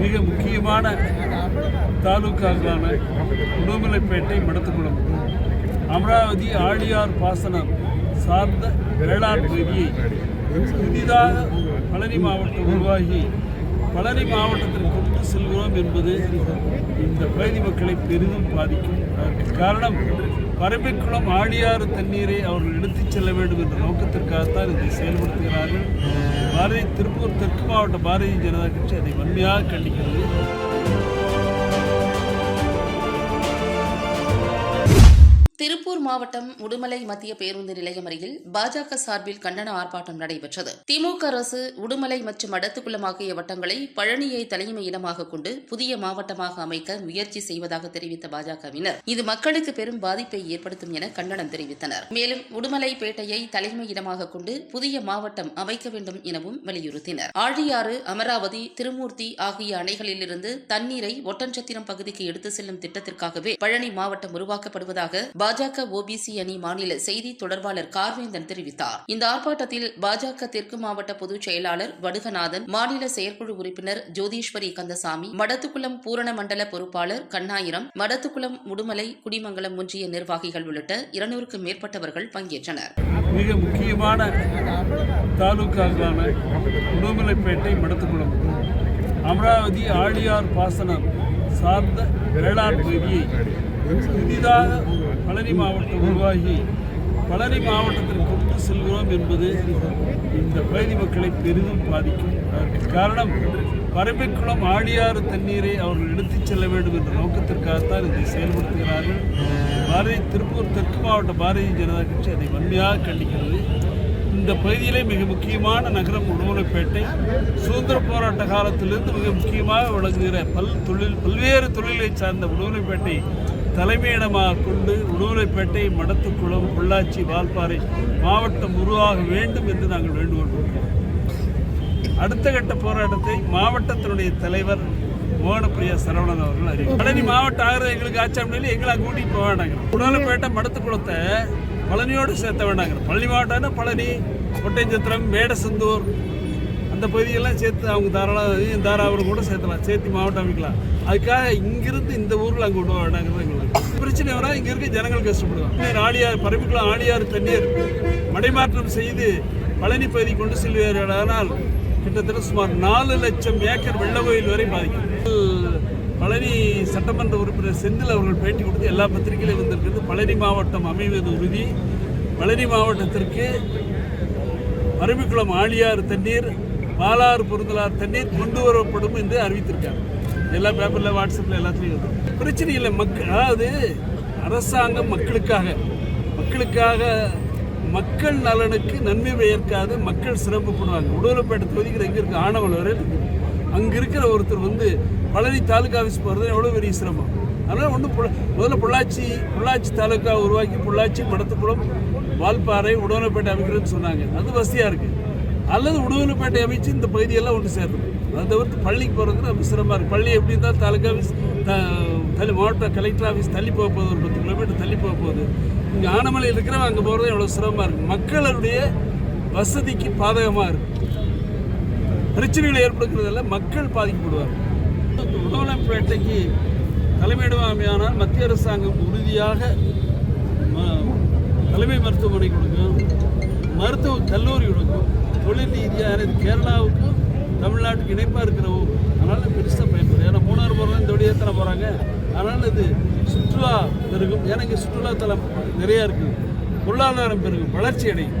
மிக முக்கியமான தாலுக்காக்களான உடுமலைப்பேட்டை மடத்துக்குளம். அமராவதி ஆழியார் பாசனம் சார்ந்த வேளாண் பகுதியை புதிதாக பழனி மாவட்டம் உருவாகி பழனி மாவட்டத்திற்கு கொண்டு செல்கிறோம் என்பது இந்த பகுதி மக்களை பெரிதும் பாதிக்கும். அதற்கு காரணம் பரம்பிக்குளம் ஆழியாறு தண்ணீரை அவர்கள் எடுத்துச் செல்ல வேண்டும் என்ற நோக்கத்திற்காகத்தான் இதை செயல்படுத்துகிறார்கள். பாரதிய திருப்பூர் தெற்கு மாவட்ட பாரதிய ஜனதா கட்சி அதை வன்மையாக கண்டிக்கிறது. திருப்பூர் மாவட்டம் உடுமலை மத்திய பேருந்து நிலையம் அருகில் பாஜக சார்பில் கண்டன ஆர்ப்பாட்டம் நடைபெற்றது. திமுக அரசு உடுமலை மற்றும் அடத்துக்குளம் ஆகிய வட்டங்களை பழனியை தலைமை இடமாக கொண்டு புதிய மாவட்டமாக அமைக்க முயற்சி செய்வதாக தெரிவித்த பாஜகவினர். இது மக்களுக்கு பெரும் பாதிப்பை ஏற்படுத்தும் என கண்டனம் தெரிவித்தனர். மேலும் உடுமலை பேட்டையை தலைமை இடமாக கொண்டு புதிய மாவட்டம் அமைக்க வேண்டும் எனவும் வலியுறுத்தினர். ஆழியாறு அமராவதி திருமூர்த்தி ஆகிய அணைகளிலிருந்து தண்ணீரை ஒட்டன்சத்திரம் பகுதிக்கு எடுத்து செல்லும் திட்டத்திற்காகவே பழனி மாவட்டம் உருவாக்கப்படுவதாக பாஜக ஓபிசி அணி மாநில செய்தி தொடர்பாளர் கார்வேந்தன் தெரிவித்தார். இந்த ஆர்ப்பாட்டத்தில் பாஜக தெற்கு மாவட்ட பொதுச் செயலாளர் வடுகநாதன் மாநில செயற்குழு உறுப்பினர் ஜோதீஸ்வரி கந்தசாமி மடத்துக்குளம் பூரண மண்டல பொறுப்பாளர் கண்ணாயிரம் மடத்துக்குளம் முடுமலை குடிமங்கலம் ஒன்றிய நிர்வாகிகள் உள்ளிட்ட இருநூறுக்கும் மேற்பட்டவர்கள் பங்கேற்றனர். மிக முக்கியமான தாலுக்காக்களான உடுமலைப்பேட்டை மடத்துக்குளம். அமராவதி ஆழியார் பாசனம் சார்ந்த வேளாண் பகுதியை புதிதாக பழனி மாவட்டம் உருவாகி பழனி மாவட்டத்திற்கு கொண்டு செல்கிறோம் என்பது இந்த பகுதி மக்களை பெரிதும் பாதிக்கும். அதற்கு காரணம் பரம்பிக்குளம் ஆழியாறு தண்ணீரை அவர்கள் எடுத்துச் செல்ல வேண்டும் என்ற நோக்கத்திற்காகத்தான் இதை செயல்படுத்துகிறார்கள். பாரதிய திருப்பூர் தெற்கு மாவட்ட பாரதிய ஜனதா கட்சி அதை வன்மையாக கண்டிக்கிறது. இந்த பகுதியிலே மிக முக்கியமான நகரம் உடுமலைப்பேட்டை. சுதந்திர போராட்ட காலத்திலிருந்து மிக முக்கியமாக விளங்குகிற பல் தொழில் பல்வேறு தொழிலை சார்ந்த உடுமலைப்பேட்டை தலைமையிடமாக கொண்டு உடுமலைப்பேட்டை மடத்துக்குளம் பொள்ளாச்சி வால்பாறை மாவட்டம் உருவாக வேண்டும் என்று நாங்கள் வேண்டுகோள் விடுக்கிறோம் அடுத்த கட்ட போராட்டத்தை மாவட்டத்தினுடைய தலைவர் மோகனப்பிரியா சரவணன் அவர்கள் அறிவித்தார். பழனி மாவட்ட ஆகிறது எங்களுக்கு ஆட்சி எங்களை கூட்டிகிட்டு கூட்டிட்டு போக வேண்டாங்க உடலப்பேட்டை மடத்துக்குளத்தை பழனியோடு சேர்த்த வேண்டாங்க பழனி மாவட்டம்னா பழனி ஒட்டைஞ்சத்திரம் மேடசந்தூர் அந்த பகுதியெல்லாம் சேர்த்து அவங்க தாராளம் தாராபுரம் கூட சேர்த்தலாம். சேர்த்து மாவட்டம் அமைக்கலாம். அதுக்காக இங்கிருந்து இந்த ஊரில் அங்கே கொண்டு வேண்டாங்கிறது எங்களுக்கு பிரச்சனை வரா இங்கே இருக்க ஜனங்கள் கஷ்டப்படுவாங்க. ஆடியார் ஆழியார் பரம்பிக்குளம் ஆழியார் தண்ணீர் மடைமாற்றம் செய்து பழனி பகுதி கொண்டு செல்வார்கள் கிட்டத்தட்ட சுமார் நாலு லட்சம் ஏக்கர் வெள்ள கோயில் வரை பாதிக்கும். பழனி சட்டமன்ற உறுப்பினர் செந்தில் அவர்கள் பேட்டி கொடுத்து எல்லா பத்திரிகையிலும் வந்திருக்கிறது பழனி மாவட்டம் அமைவது உறுதி. பழனி மாவட்டத்திற்கு அருவிக்குளம் ஆழியாறு தண்ணீர் பாலாறு பொருந்தலார் தண்ணீர் கொண்டு வரப்படும் என்று அறிவித்திருக்காங்க. எல்லா பேப்பரில் வாட்ஸ்அப்பில் எல்லாத்துலேயும் வருது. பிரச்சனை இல்லை மக்கள் அதாவது அரசாங்கம் மக்களுக்காக மக்களுக்காக மக்கள் நலனுக்கு நன்மை பெயர்க்காது மக்கள் சிறப்புப்படுவாங்க உடலப்பேட்டை தொகுதிக்கு எங்கே இருக்குது ஆனவள் அங்கே இருக்கிற ஒருத்தர் வந்து பழனி தாலுகா ஆஃபீஸ் போகிறது எவ்வளோ பெரிய சிரமம். அதனால் ஒன்றும் முதல்ல பொள்ளாச்சி பொள்ளாச்சி தாலுக்கா உருவாக்கி பொள்ளாச்சி மடத்துக்குளம் வால்பாறை உடனப்பேட்டை அமைக்கிறதுன்னு சொன்னாங்க. அது வசதியாக இருக்குது அல்லது உடுவனப்பேட்டை அமைச்சு இந்த பகுதியெல்லாம் ஒன்று சேர்க்கணும் அதை தவிர்த்து பள்ளிக்கு போகிறது ரொம்ப சிரமமாக இருக்குது பள்ளி எப்படி இருந்தால் தாலுக்கா ஆஃபீஸ் த- தள்ளி மாவட்ட கலெக்டர் ஆஃபீஸ் தள்ளி போக போகுது ஒரு பத்து கிலோமீட்டர் தள்ளி போக போகுது. இங்கே ஆனமலையில் இருக்கிறவங்க அங்கே போகிறது எவ்வளோ சிரமமாக இருக்குது மக்களுடைய வசதிக்கு பாதகமாக இருக்குது பிரச்சனைகளை ஏற்படுத்துறதால மக்கள் பாதிக்கப்படுவார் உடவனப்பேட்டைக்கு தலைமையிடமாமையானால் மத்திய அரசாங்கம் உறுதியாக ம- தலைமை மருத்துவமனை கொடுக்கும். மருத்துவ கல்லூரி கொடுக்கும். தொழில் ரீதியாக இது கேரளாவுக்கும் தமிழ்நாட்டுக்கு இணைப்பாக இருக்கிற ஊர் அதனால் பெருசாக பயன்படுது. ஏன்னா மூணாறு போகிறவங்க இந்த வழியாக தானே போகிறாங்க அதனால் இது சுற்றுலா பெருகும். ஏன்னா இங்கே சுற்றுலாத்தலம் நிறையா இருக்குது பொருளாதாரம் பெருகும். வளர்ச்சி அடையும்.